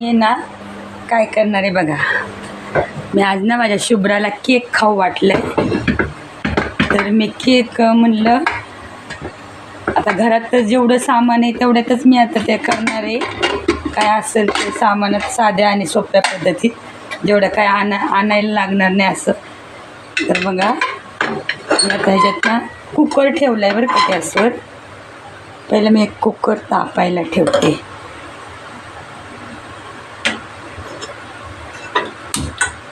हे ना काय करणार आहे बघा. मी आज ना माझ्या शुभ्राला केक खाऊ वाटलंय. तर मी केक म्हणलं आता घरात तर जेवढं सामान आहे तेवढ्यातच मी आता ते करणार आहे. काय असेल ते सामानात साध्या आणि सोप्या पद्धतीत. जेवढं काय आणा आणायला लागणार नाही असं. तर बघा मी आता ह्याच्यात ना कुकर ठेवला आहे बरं का गॅसवर. पहिलं मी एक कुकर तापायला ठेवते.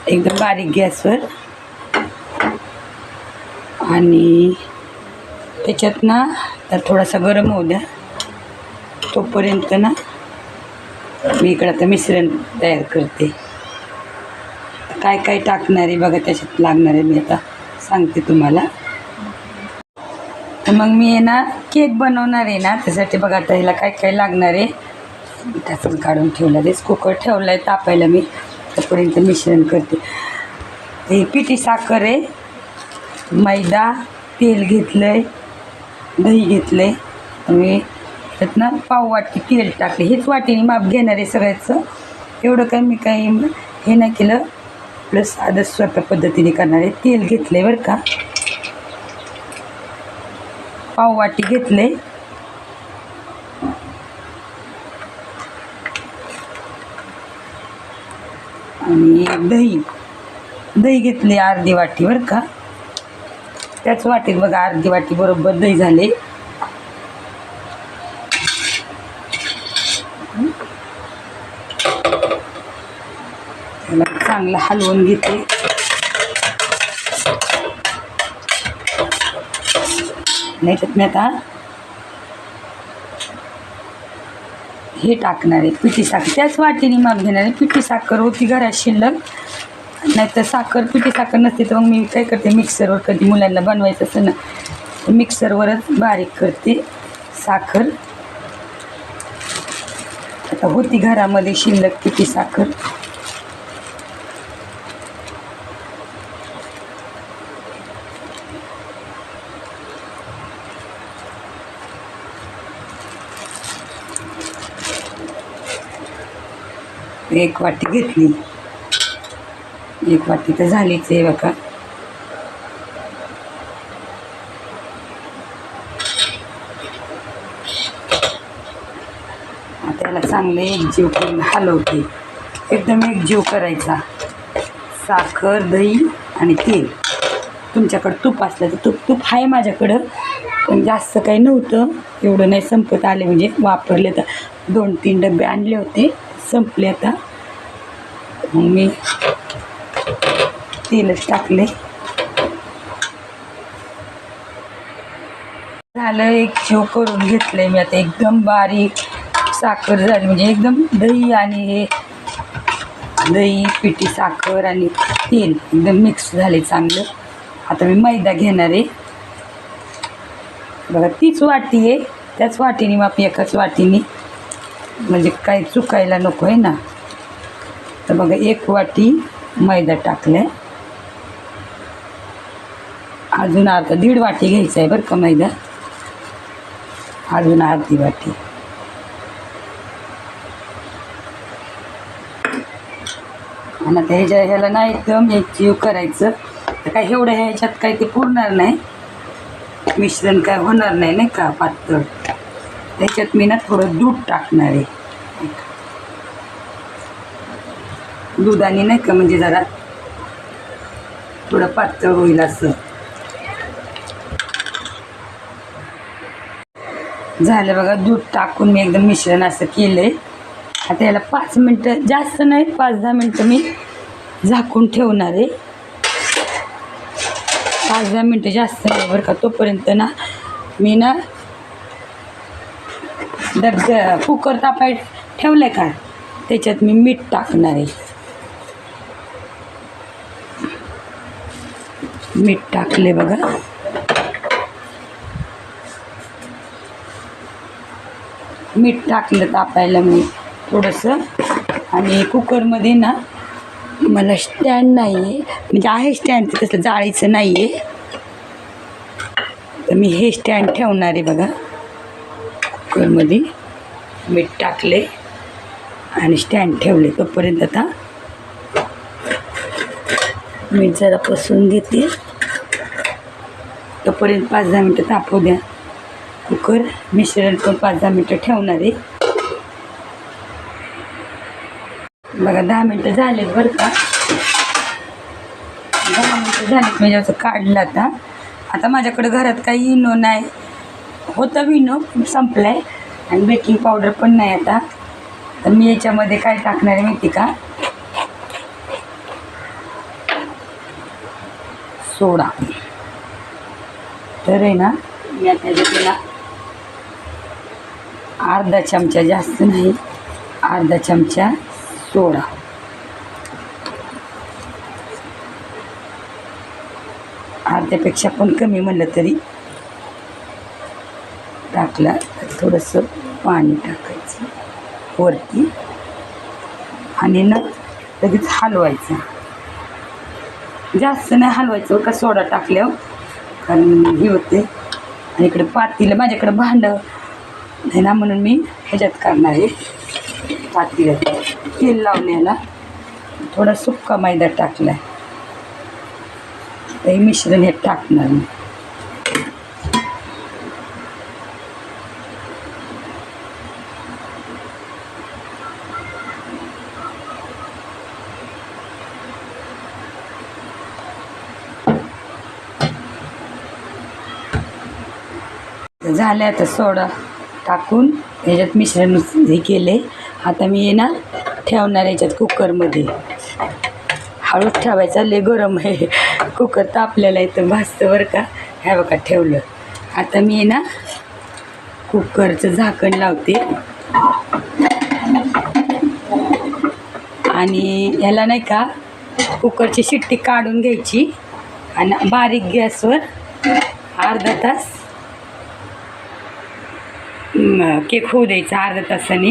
एकदम बारीक गॅसवर. आणि त्याच्यात ना तर थोडासा गरम होऊ द्या. तोपर्यंत ना मी इकडं आता मिश्रण तयार करते. काय काय टाकणार आहे बघा त्याच्यात लागणार आहे मी आता सांगते तुम्हाला. तर मग मी आहे ना केक बनवणार आहे ना त्यासाठी बघा आता ह्याला काय काय लागणार आहे. त्यातून काढून ठेवलं तेच कुकर ठेवलं आहे तापायला मी. आतापर्यंत मिश्रण करते. हे पिठी साखर आहे. मैदा तेल घेतलं आहे दही घेतलं आहे मी त्यातनं पाववाटी पाव वाटी तेल टाकले. हेच वाटीने माप घेणार आहे सगळ्याचं. एवढं काही मी काही हे नाही केलं. प्लस साधं सोप्या पद्धतीने करणार आहे. तेल घेतलं आहे बरं का. पाव वाटी आहे आणि दही. दही घेतली अर्धी वाटी बरं का. त्याच वाटीत बघा अर्धी वाटी बरोबर दही झाले. त्याला चांगलं हलवून घेते. नाही त्यात मी आता हे टाकणार आहे पिठी साखर. त्याच वाटीने माप घेणार आहे. पिठी साखर होती घरात शिल्लक. नाही तर साखर पिठी साखर नसते तर मग मी काय करते? मिक्सरवर कधी मुलांना बनवायचं असं ना मिक्सरवरच बारीक करते साखर. आता होती घरामध्ये शिल्लक पिठी साखर. एक वाटी घेतली. एक वाटी तर झालीच आहे बघा. त्याला चांगले एकजीव करून हलवते. एकदम एकजीव करायचा. साखर दही आणि तेल. तुमच्याकडं तूप असलं तर तूप तूप आहे माझ्याकडं पण जास्त काही नव्हतं. एवढं नाही संपत आले म्हणजे वापरले तर. दोन तीन डबे आणले होते संपले आता. मग मी तेलच टाकले. झालं एक शेव करून घेतलंय मी आता. एकदम बारीक साखर झाली. म्हणजे एकदम दही आणि हे दही पिठी साखर आणि तेल एकदम मिक्स झाले चांगलं. आता मी मैदा घेणार आहे. बघा तीच वाटी आहे. त्याच वाटीने मग एकाच वाटीने. म्हणजे काही चुकायला नको आहे ना. तर बघा एक वाटी मैदा टाकलं आहे अजून अर्धा दीड वाटी घ्यायचा आहे बरं का मैदा. अजून अर्धी वाटी. आणि आता ह्याच्या ह्याला नाही एकदम एक करायचं. तर काय एवढं ह्याच्यात काही ते पुरणार नाही. मिश्रण काय होणार नाही नाही का पातळ. त्याच्यात मी ना थोडं दूध टाकणार आहे. दुधाने नाही का म्हणजे जरा थोडं पातळ होईल असं. झालं बघा दूध टाकून मी एकदम मिश्रण असं केलं आहे आता याला पाच मिनटं जास्त नाही पाच दहा मिनटं मी झाकून ठेवणार आहे. पाच दहा मिनटं जास्त नाही बरं का तोपर्यंत ना मी ना डब कुकर तापाय ठेवलं आहे का त्याच्यात मी मीठ टाकणार आहे. मीठ टाकले बघा. मीठ टाकलं तापायला मी थोडंसं. आणि कुकरमध्ये ना मला स्टँड नाही आहे म्हणजे आहे स्टँड तसं जाळीचं नाही आहे तर मी हे स्टँड ठेवणार आहे बघा. कुकरमध्ये मीठ टाकले आणि स्टँड ठेवले तोपर्यंत आता मी जरा पसून घेते. तोपर्यंत पाच दहा मिनटं तापू द्या. कुकर मिश्रण पण पाच दहा मिनटं ठेवणार आहे. बघा दहा मिनटं झालेत बरं का. दहा मिनटं झालेत म्हणजे असं काढलं आता. आता माझ्याकडं घरात काही इनो नाही. होतं विनो संपलाय. आणि बेकिंग पावडर पण नाही आता. तर मी याच्यामध्ये काय टाकणार आहे माहिती का? सोडा. तर आहे ना मी आता त्याला अर्धा चमचा जास्त नाही अर्धा चमचा सोडा. अर्ध्यापेक्षा पण कमी म्हणलं तरी टाकला तर थोडंसं पाणी टाकायचं वरती. आणि ना लगेच हलवायचं. जास्त नाही हलवायचं का सोडा टाकल्यावर. कारण हे होते. आणि इकडे पातीलं माझ्याकडे भांडं. नाही ना म्हणून मी ह्याच्यात करणार आहे. पातीला. तेल लावण्याला थोडा सुक्का मैदा टाकला आहे हे मिश्रण हे टाकणार मी. झालं आता सोडा टाकून. ह्याच्यात मिश्रण हे केले आता मी हे ना ठेवणार याच्यात कुकरमध्ये. हळूच ठेवायचा लय गरम आहे. कुकर तापलेला आहे तर भाजतं बरं का. ह्या बघा ठेवलं. आता मी हे ना कुकरचं झाकण लावते. आणि ह्याला नाही का कुकरची शिट्टी काढून घ्यायची. आणि बारीक गॅसवर अर्धा तास केक होऊ द्यायचा अर्धा तासाने.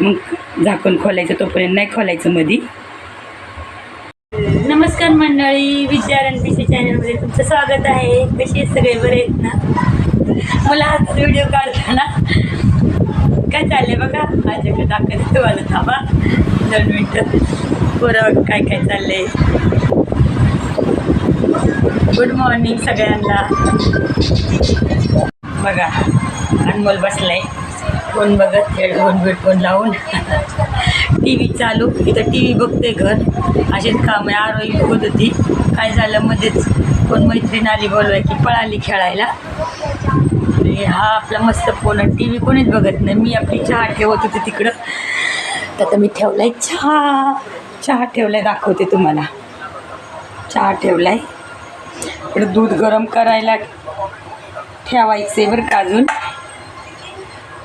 मग झाकण खोलायचं तोपर्यंत नाही खोलायचं मधी. नमस्कार मंडळी विद्या रणपीसी चॅनलमध्ये तुमचं स्वागत आहे. कसे सगळे? बरे आहेत ना? मला आज व्हिडिओ काढताना काय चाललंय बघा? माझ्याकडे दाखवते तुम्हाला थांबा. दोन मिनटं. बरं काय काय चाललंय? गुड मॉर्निंग सगळ्यांना. बघा. अनमोल आहे फोन बघत हेडफोन बिडफोन लावून. टी व्ही चालू इथं टी व्ही बघते घर. असेच काम आहे आरोही होत होती. काय झालं मध्येच? कोण मैत्रीण आली बोलवाय की पळाली खेळायला. आणि हा आपला मस्त फोन टी व्ही कोणीच बघत नाही. मी आपली चहा ठेवत होते तिकडं. तर आता मी ठेवलाय चहा. चहा ठेवलाय दाखवते तुम्हाला. चहा ठेवलाय. इकडं दूध गरम करायला ठेवायचे बरं का अजून.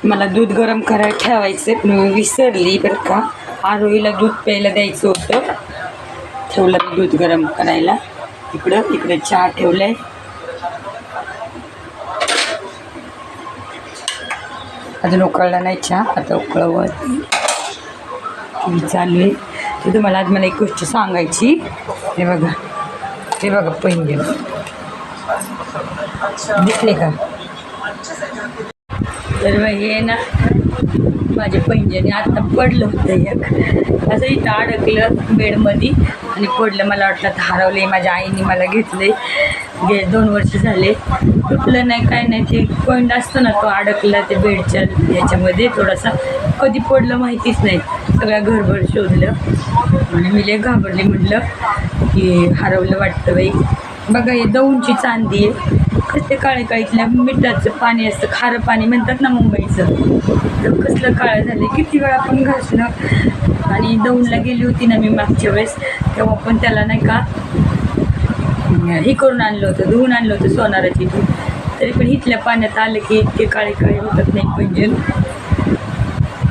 मला दूध गरम करायला ठेवायचं पण मी विसरली बरं का. आरोहीला दूध प्यायला द्यायचं होतं. ठेवलं मी दूध गरम करायला. इकडं इकडे चहा ठेवलाय. अजून उकळला नाही चहा आता उकळवत. चालू आहे तर तुम्हाला आज मला एक गोष्ट सांगायची. हे बघा. हे बघा पहिले दिसले का? तर मग हे ना माझे पैंजणे आत्ता पडलं होतं एक. असं इथं अडकलं बेडमध्ये आणि पडलं. मला वाटलं आता हरवले माझ्या आईने मला घेतले गे दोन वर्ष झाले. तुटलं नाही काय नाही. ते पॉईंट असतो ना तो अडकला ते बेडच्या याच्यामध्ये थोडासा. कधी पडलं माहितीच नाही. सगळ्या घरभर शोधलं. आणि मी लय घाबरले. म्हटलं की हरवलं वाटतं बाई. बघा हे दौंची चांदी आहे. कसले काळे काळीतल्या मिठाचं पाणी असतं खारं पाणी म्हणतात ना मुंबईचं. तर कसलं काळं झालं किती वेळा पण घासलं आणि दौंडला गेली होती ना मी मागच्या वेळेस तेव्हा पण त्याला नाही का हे करून आणलं होतं धुवून आणलं होतं सोनाराची धुवून तरी पण इथल्या पाण्यात आलं की इतके काळे काळे होतात नाही म्हणजे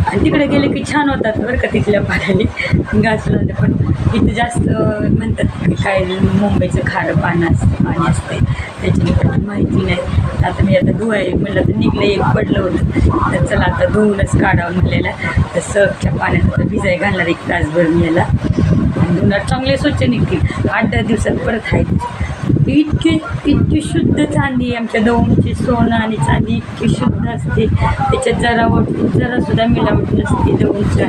आणि तिकडे गेले की छान होतात बरं का तिथल्या पाण्याने. घासलं होतं पण. इथं जास्त म्हणतात की काय मुंबईचं खारं पाणी असतं पाणी असते. त्याच्याने पण माहिती नाही. आता मी आता धुवाय म्हणलं तर निघलं एक पडलं होतं. तर चला आता धुवूनच काढावं म्हणलेलं. तर सर्फच्या पाण्यात आता भिजाय घालणार एक तासभर मी याला. धुणार चांगले स्वच्छ निघतील. आठ दहा दिवसात परत आहेत इतकी इतकी शुद्ध चांदी आहे आमच्या दौंडची सोनं आणि चांदी इतकी शुद्ध असते. त्याच्यात जरा जरासुद्धा मिलावट नसते दौंडच्या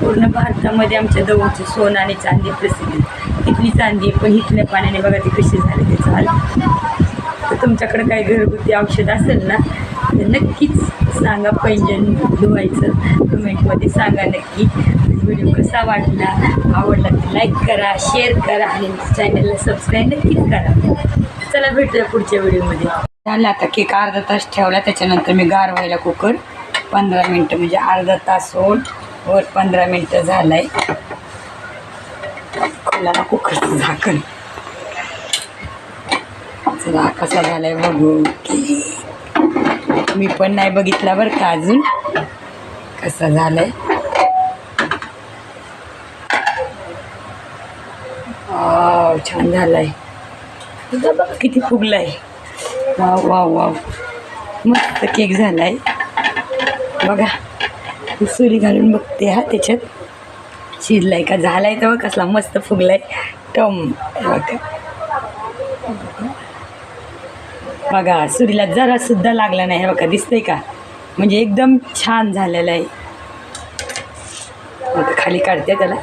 पूर्ण भारतामध्ये आमच्या दौंडची सोनं आणि चांदी प्रसिद्ध इथली चांदी आहे पण इथल्या पाण्याने बघा ती कशी झाली ते हाल तर तुमच्याकडे काही घरगुती औषध असेल ना तर नक्कीच सांगा. पैंजण धुवायचं कमेंटमध्ये सांगा नक्की. व्हिडिओ कसा वाटला आवडला तर लाईक करा शेअर करा आणि चॅनलला सबस्क्राईब नक्कीच करा. चला भेटूया पुढच्या व्हिडिओमध्ये. झालं आता केक अर्धा तास ठेवला त्याच्यानंतर मी गार व्हायला कुकर पंधरा मिनटं म्हणजे अर्धा तास होऊन वर पंधरा मिनटं झालंय. खोला कुकरचं झाकण. चला कसा झालाय बघू की. मी पण नाही बघितला बरं का अजून. कसा झालाय? आहे छान झालाय. तुझा बघ किती फुगलाय. Wow wow wow. मस्त केक झालाय. बघा सुरी घालून बघते हा त्याच्यात. शिजलाय का? झालाय तर बघ कसला मस्त फुगलाय. टम बघा. बघा सुरीला जरा सुद्धा लागला नाही हे बघा दिसतंय का? म्हणजे एकदम छान झालेलं आहे. खाली काढते त्याला.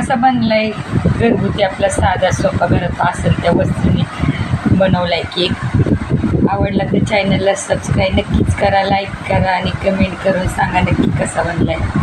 कसा आहे घरगुती आपला साधा सोपा घरात असेल त्या वस्तूने बनवलाय केक. आवडला तर चॅनलला सबस्क्राईब नक्कीच करा लाईक करा आणि कमेंट करून सांगा नक्की कसा बनलाय.